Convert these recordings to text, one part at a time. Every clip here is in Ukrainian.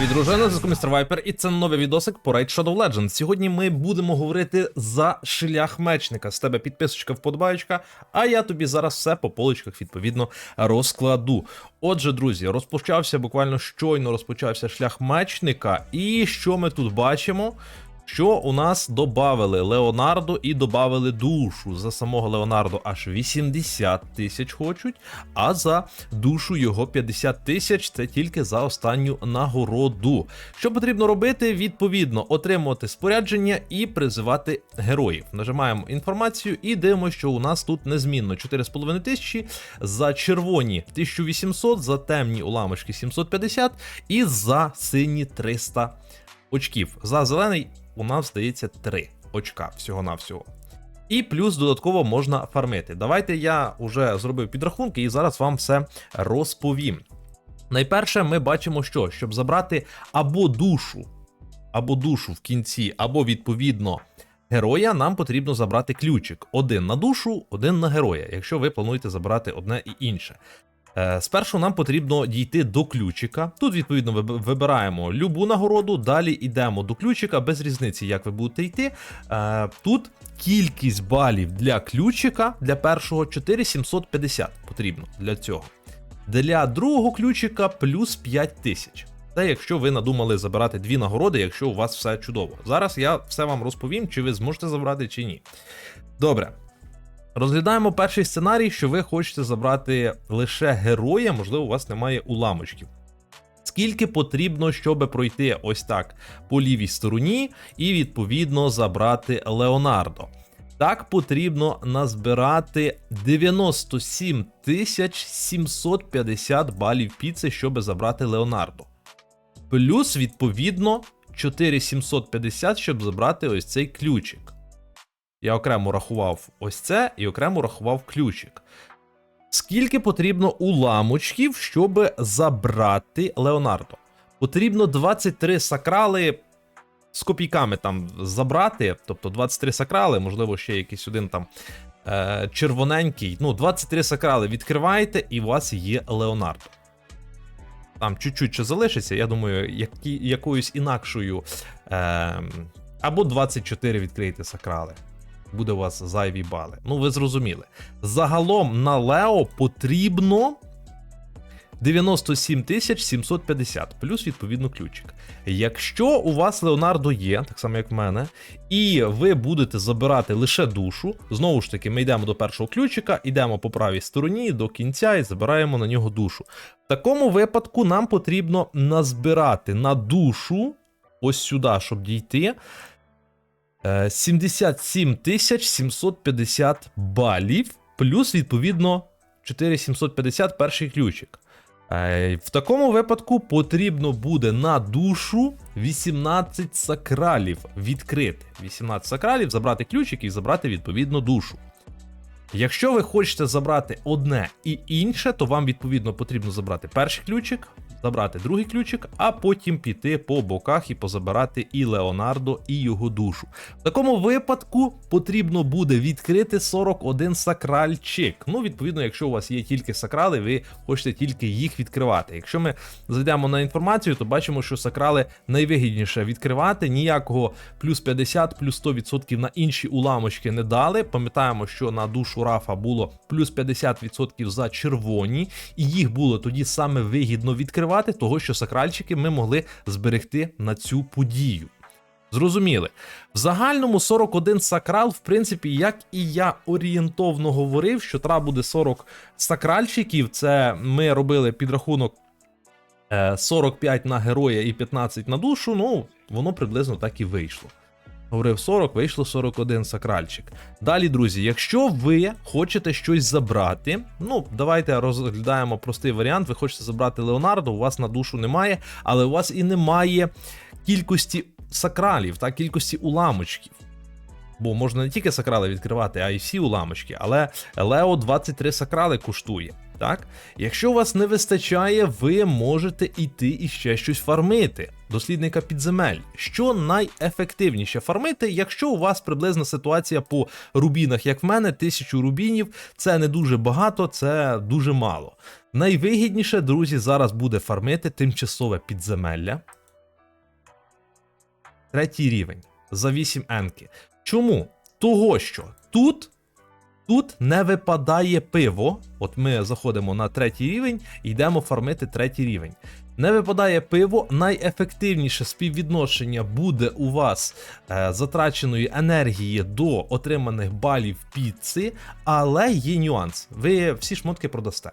Від дружини на зв'язку Містер Вайпер, і це новий відосик по Raid Shadow Legends. Сьогодні ми будемо говорити за шлях мечника. З тебе підписочка, вподобаєчка, а я тобі зараз все по поличках відповідно розкладу. Отже, друзі, розпочався буквально щойно розпочався шлях мечника. І що ми тут бачимо? Що у нас додавали Леонардо і додавали душу. За самого Леонардо аж 80 тисяч хочуть, а за душу його 50 тисяч це тільки за останню нагороду. Що потрібно робити? Відповідно, отримувати спорядження і призивати героїв. Нажимаємо інформацію і дивимося, що у нас тут незмінно 4,5 тисячі, за червоні 1800, за темні уламочки 750 і за сині 300 очків. За зелений у нас здається 3 очка всього-навсього. І плюс додатково можна фармити. Давайте я вже зробив підрахунки і зараз вам все розповім. Найперше, ми бачимо, що щоб забрати або душу, або душу в кінці, або відповідно героя, нам потрібно забрати ключик: один на душу, один на героя, якщо ви плануєте забрати одне і інше. Е, Спершу нам потрібно дійти до ключика. Тут, відповідно, виб- вибираємо любу нагороду, далі йдемо до ключика, без різниці, як ви будете йти. Е, Тут кількість балів для ключика для першого 4750 потрібно для цього. Для другого ключика плюс 5000. Це якщо ви надумали забирати дві нагороди, якщо у вас все чудово. Зараз я все вам розповім, чи ви зможете забрати, чи ні. Добре. Розглядаємо перший сценарій, що ви хочете забрати лише героя, можливо, у вас немає уламочків. Скільки потрібно, щоб пройти ось так по лівій стороні, і відповідно забрати Леонардо? Так потрібно назбирати 97 тисяч 750 балів піци, щоб забрати Леонардо. Плюс, відповідно, 4750, щоб забрати ось цей ключик. Я окремо рахував ось це і окремо рахував ключик. Скільки потрібно уламочків, щоб забрати Леонардо? Потрібно 23 сакрали з копійками там забрати, тобто 23 сакрали, можливо, ще якийсь один там е, червоненький. Ну, 23 сакрали відкриваєте, і у вас є Леонардо. Там чуть-чуть ще залишиться, я думаю, які, якоюсь інакшою. Е, або 24 відкрийте сакрали. Буде у вас зайві бали. Ну, ви зрозуміли. Загалом на Лео потрібно 97 750, плюс відповідно ключик. Якщо у вас Леонардо є, так само як в мене, і ви будете забирати лише душу, знову ж таки, ми йдемо до першого ключика, йдемо по правій стороні до кінця і забираємо на нього душу. В такому випадку нам потрібно назбирати на душу, ось сюди, щоб дійти. Е, 77 750 балів, плюс, відповідно, 4750 перший ключик. Е, В такому випадку потрібно буде на душу 18 сакралів відкрити. 18 сакралів, забрати ключик і забрати відповідно душу. Якщо ви хочете забрати одне і інше, то вам відповідно потрібно забрати перший ключик, забрати другий ключик, а потім піти по боках і позабирати і Леонардо, і його душу. В такому випадку потрібно буде відкрити 41 сакральчик. Ну, відповідно, якщо у вас є тільки сакрали, ви хочете тільки їх відкривати. Якщо ми зайдемо на інформацію, то бачимо, що сакрали найвигідніше відкривати. Ніякого плюс 50, плюс 100% на інші уламочки не дали. Пам'ятаємо, що на душу Рафа було плюс 50% за червоні, і їх було тоді саме вигідно відкривати, того що сакральчики ми могли зберегти на цю подію. Зрозуміли. В загальному 41 сакрал, в принципі, як і я орієнтовно говорив, що треба буде 40 сакральчиків. Це ми робили підрахунок е, 45 на героя і 15 на душу. Ну, воно приблизно так і вийшло. Говорив 40, вийшло 41 сакральчик. Далі, друзі, якщо ви хочете щось забрати, ну давайте розглядаємо простий варіант. Ви хочете забрати Леонардо, у вас на душу немає, але у вас і немає кількості сакралів та кількості уламочків. Бо можна не тільки сакрали відкривати, а й всі уламочки. Але Лео 23 сакрали коштує. Так? Якщо у вас не вистачає, ви можете йти і ще щось фармити. Дослідника підземель. Що найефективніше фармити, якщо у вас приблизна ситуація по рубінах, як в мене, тисячу рубінів, це не дуже багато, це дуже мало. Найвигідніше, друзі, зараз буде фармити тимчасове підземелля. Третій рівень за 8 енки. Чому? Того, що тут, тут не випадає пиво. От ми заходимо на третій рівень і йдемо фармити третій рівень. Не випадає пиво, найефективніше співвідношення буде у вас е, затраченої енергії до отриманих балів піци, але є нюанс. Ви всі шмотки продасте.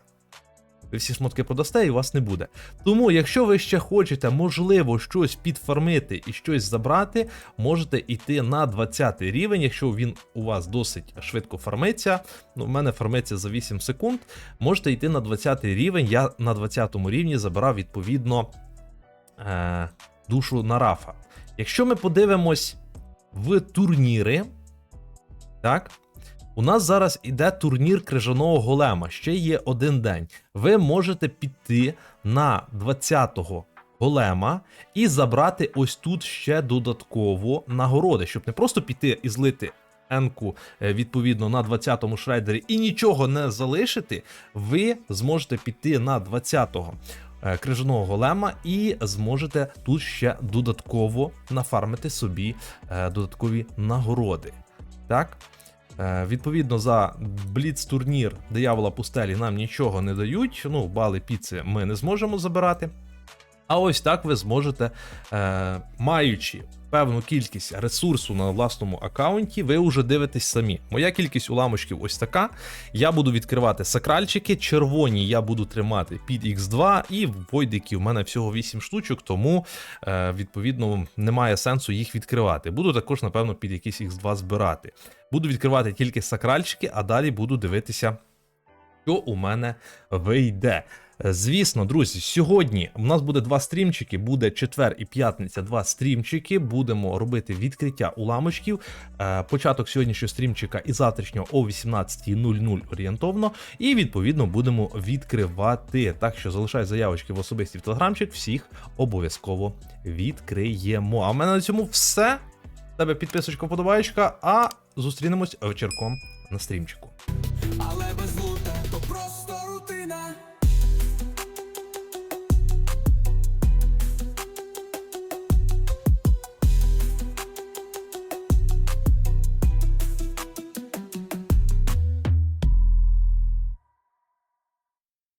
Ви всі шмотки продасте і вас не буде. Тому, якщо ви ще хочете, можливо, щось підфармити і щось забрати, можете йти на 20 рівень, якщо він у вас досить швидко фармиться. Ну, в мене фармиться за 8 секунд. Можете йти на 20 рівень. Я на 20 рівні забирав відповідно е, душу на Рафа. Якщо ми подивимось в турніри, так. У нас зараз іде турнір крижаного голема. Ще є один день. Ви можете піти на 20-го голема і забрати ось тут ще додатково нагороди, щоб не просто піти і злити енку е, відповідно на 20-му шрайдері і нічого не залишити. Ви зможете піти на 20-го е, крижаного голема і зможете тут ще додатково нафармити собі е, додаткові нагороди. Так? Е, Відповідно, за бліц турнір диявола пустелі нам нічого не дають. Ну, бали піци ми не зможемо забирати. А ось так ви зможете, е, маючи певну кількість ресурсу на власному аккаунті, ви вже дивитесь самі. Моя кількість уламочків ось така. Я буду відкривати сакральчики, червоні я буду тримати під X2, і войдиків в мене всього 8 штучок, тому е, відповідно немає сенсу їх відкривати. Буду також, напевно, під якийсь X2 збирати. Буду відкривати тільки сакральчики, а далі буду дивитися що у мене вийде. Звісно, друзі, сьогодні у нас буде два стрімчики, буде четвер і п'ятниця, два стрімчики. Будемо робити відкриття уламочків. Е, Початок сьогоднішнього стрімчика і завтрашнього о 18.00 орієнтовно. І відповідно будемо відкривати. Так що залишай заявочки в особисті телеграмчик, всіх обов'язково відкриємо. А в мене на цьому все. Тебе підписочка, подобаєчка, а зустрінемось вечірком на стрімчику.